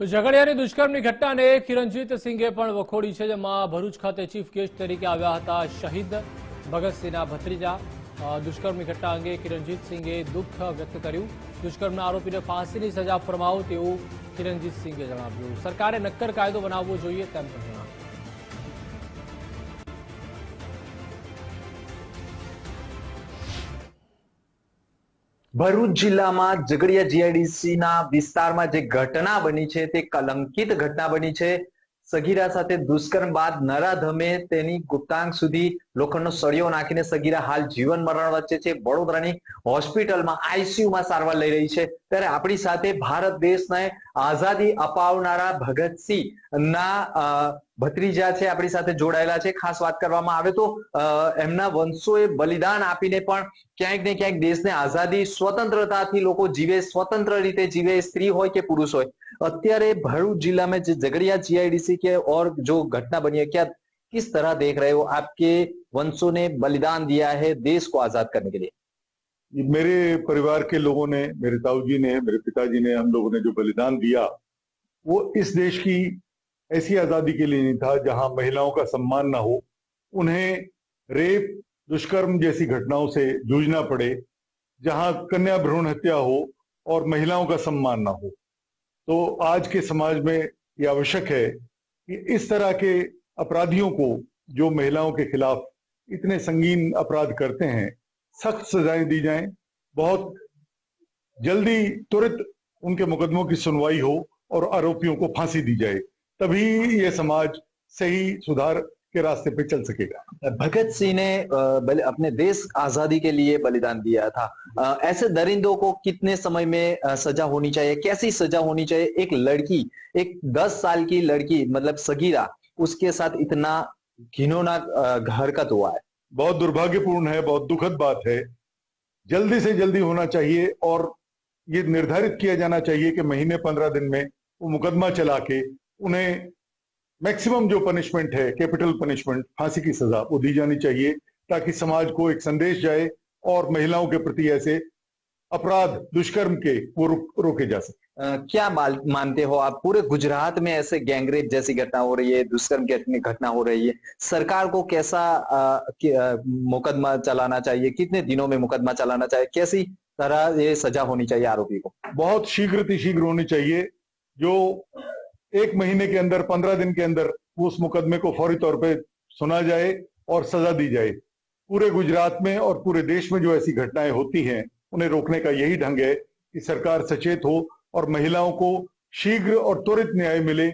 તો ઝઘડિયાની દુષ્કર્મની ઘટનાને કિરણજીત સિંઘે પણ વખોડી છે, જેમાં ભરૂચ ખાતે ચીફ ગેસ્ટ તરીકે આવ્યા હતા શહીદ ભગતસિંહના ભત્રીજા. દુષ્કર્મની ઘટના અંગે કિરણજીત સિંઘે દુઃખ વ્યક્ત કર્યું. દુષ્કર્મના આરોપીને ફાંસીની સજા ફરમાવો તેવું કિરણજીત સિંઘે જણાવ્યું. સરકારે નક્કર કાયદો બનાવવો જોઈએ તેમ પણ ભરૂચ જિલ્લામાં ઝઘડિયા જીઆઈડીસી ના વિસ્તારમાં જે ઘટના બની છે, તે કલંકિત ઘટના બની છે. સગીરા સાથે દુષ્કર્મ બાદ નરાધમે તેની ગુપ્તાંગ સુધી લોખંડનો સળિયો નાખીને સગીરા હાલ જીવન મરણ વચ્ચે છે વડોદરાની હોસ્પિટલમાં આઈસીયુમાં સારવાર લઈ રહી છે ત્યારે આપણી સાથે ભારત દેશને આઝાદી અપાવનારા ભગતસિંહ ના અ, ભત્રીજા છે આપણી સાથે જોડાયેલા છે ખાસ વાત કરવામાં આવે તો અ, એમના વંશોએ બલિદાન આપીને પણ ક્યાંક ને ક્યાંક દેશને આઝાદી સ્વતંત્રતાથી લોકો જીવે સ્વતંત્ર રીતે જીવે સ્ત્રી હોય કે પુરુષ હોય અત્યારે भरूच जिला में जो झगड़िया जीआईडीसी के और जो घटना बनी है क्या किस तरह देख रहे हो आपके वंशों ने बलिदान दिया है देश को आज़ाद करने के लिए। मेरे परिवार के लोगों ने, मेरे ताऊ जी ने, मेरे पिताजी ने, हम लोगों ने जो बलिदान दिया, वो इस देश की ऐसी आज़ादी के लिए नहीं था जहाँ महिलाओं का सम्मान ना हो। उन्हें रेप, दुष्कर्म जैसी घटनाओं से जूझना पड़े, जहाँ कन्या भ्रूण हत्या हो और महिलाओं का सम्मान ना हो। तो आज के समाज में ये आवश्यक है कि इस तरह के अपराधियों को, जो महिलाओं के खिलाफ इतने संगीन अपराध करते हैं, सख्त सजाएँ दी जाएँ, बहुत जल्दी तुरंत उनके मुकदमों की सुनवाई हो और आरोपियों को फांसी दी जाए, तभी ये समाज सही सुधार के रास्ते पे चल सकेगा। भगत सिंह ने अपने देश आज़ादी के लिए बलिदान दिया था। ऐसे दरिंदों को कितने समय में सजा होनी चाहिए? कैसी सजा होनी चाहिए? एक लड़की, एक दस साल की लड़की मतलब सगीरा, उसके साथ इतना घिनौना हरकत हुआ है। बहुत दुर्भाग्यपूर्ण है, बहुत दुखद बात है। जल्दी से जल्दी होना चाहिए और ये निर्धारित किया जाना चाहिए कि महीने पंद्रह दिन में वो मुकदमा चला के उन्हें मैक्सिमम जो पनिशमेंट है, कैपिटल पनिशमेंट, फांसी की सजा, वो दी जानी चाहिए ताकि समाज को एक संदेश जाए और महिलाओं के प्रति ऐसे अपराध, दुष्कर्म के वो रोक- जा सके। क्या मानते हो आप? पूरे गुजरात में ऐसे गैंगरेप जैसी घटना हो रही है, दुष्कर्म की घटना- हो रही है। सरकार को कैसा मुकदमा चलाना चाहिए? कितने दिनों में मुकदमा चलाना चाहिए? कैसी तरह ये सजा होनी चाहिए आरोपी को? बहुत शीघ्र शीघ्र होनी चाहिए। जो एक महीने के अंदर, पंद्रह दिन के अंदर उस मुकदमे को फौरी तौर पर सुना जाए और सजा दी जाए। पूरे गुजरात में और पूरे देश में जो ऐसी घटनाएँ होती हैं, उन्हें रोकने का यही ढंग है कि सरकार सचेत हो और महिलाओं को शीघ्र और त्वरित न्याय मिले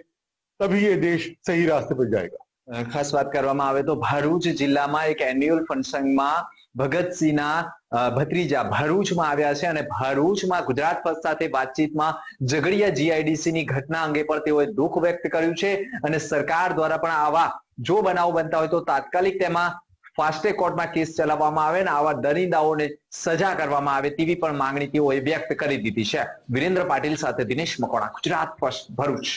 तभी ये देश सही रास्ते पर जाएगा અ, ખાસ વાત કરવામાં આવે તો ભરૂચ જિલ્લામાં એક એન્યુઅલ ફંક્શનમાં ભગતસિંહના અ, ભત્રીજા ભરૂચમાં આવ્યા છે અને ભરૂચમાં ગુજરાત પક્ષ સાથે વાતચીતમાં ઝઘડિયા જીઆઈડીસી ની ઘટના અંગે પણ તેઓએ દુઃખ વ્યક્ત કર્યું છે અને સરકાર દ્વારા પણ આવા જો બનાવ બનતા હોય તો તાત્કાલિક તેમાં ફાસ્ટેગ કોર્ટમાં કેસ ચલાવવામાં આવે અને આવા દરિંદાઓને સજા કરવામાં આવે તેવી પણ માંગણી તેઓએ વ્યક્ત કરી દીધી છે. વિરેન્દ્ર પાટીલ સાથે દિનેશ મકોણા ગુજરાત ફર્સ્ટ, ભરૂચ.